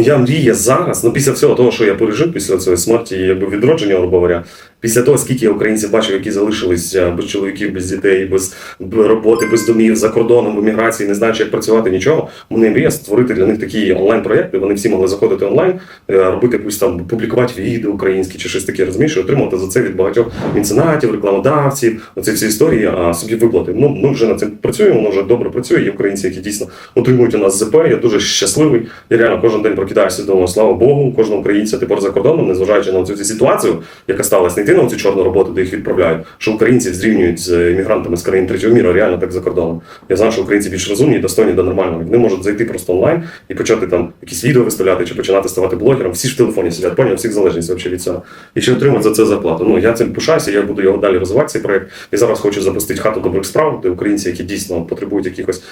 моя мрія зараз, ну після всього того, що я пережив, після цієї смерті якби відродження, грубо говоря, після того, скільки я українців бачив, які залишились е, без чоловіків, без дітей, без роботи, без домів, за кордоном, в еміграції, не знаючи, як працювати, нічого. Мене мрія створити для них такі онлайн-проєкти. Вони всі могли заходити онлайн, е, робити якусь там, публікувати відео українські чи щось таке, розумієш, і отримувати за це від багатьох меценатів, рекламодавців, оці всі історії, а собі виплати. Ну, ми вже над цим працюємо, воно вже добре працює. Є українці, які дійсно отримують у нас ЗП. Я дуже щасливий. Я реально кожен день і думаю, слава Богу, кожного українця тепер за кордоном, незважаючи на цю ситуацію, яка сталася, не йти на цю чорну роботу, де їх відправляють, що українців зрівнюють з іммігрантами з країн третього міру, реально так за кордоном. Я знаю, що українці більш розумні достойні до нормального. Вони можуть зайти просто онлайн і почати там якісь відео виставляти чи починати ставати блогером. Всі ж в телефоні сидять, поняв, всіх залежність взагалі від цього. І ще отримати за це зарплату. Ну я цим пишаюся, я буду його далі розвивати цей проект. І зараз хочу запустити хату добрих справ, де українці, які дійсно потребують якихось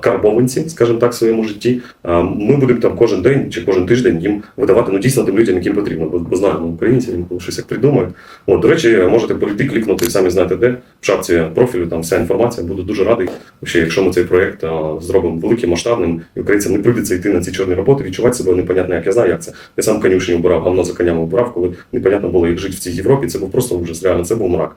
карбованців, скажімо так, в своєму житті. Ми будемо там кожен день чи кожен тиждень їм видавати ну дійсно тим людям, яким потрібно. Бо, бо знаємо українців, інколи щось як придумають. От, до речі, можете перейти, клікнути, самі знаєте де в шапці профілю, там вся інформація. Буду дуже радий, що якщо ми цей проект а, зробимо великим, масштабним, і українцям не прийдеться йти на ці чорні роботи, відчувати себе непонятно, як я знаю, як це. Я сам конюшні обирав, гавно за конями обирав, коли непонятно було, як жити в цій Європі. Це був просто ужас, реально, це був мрак.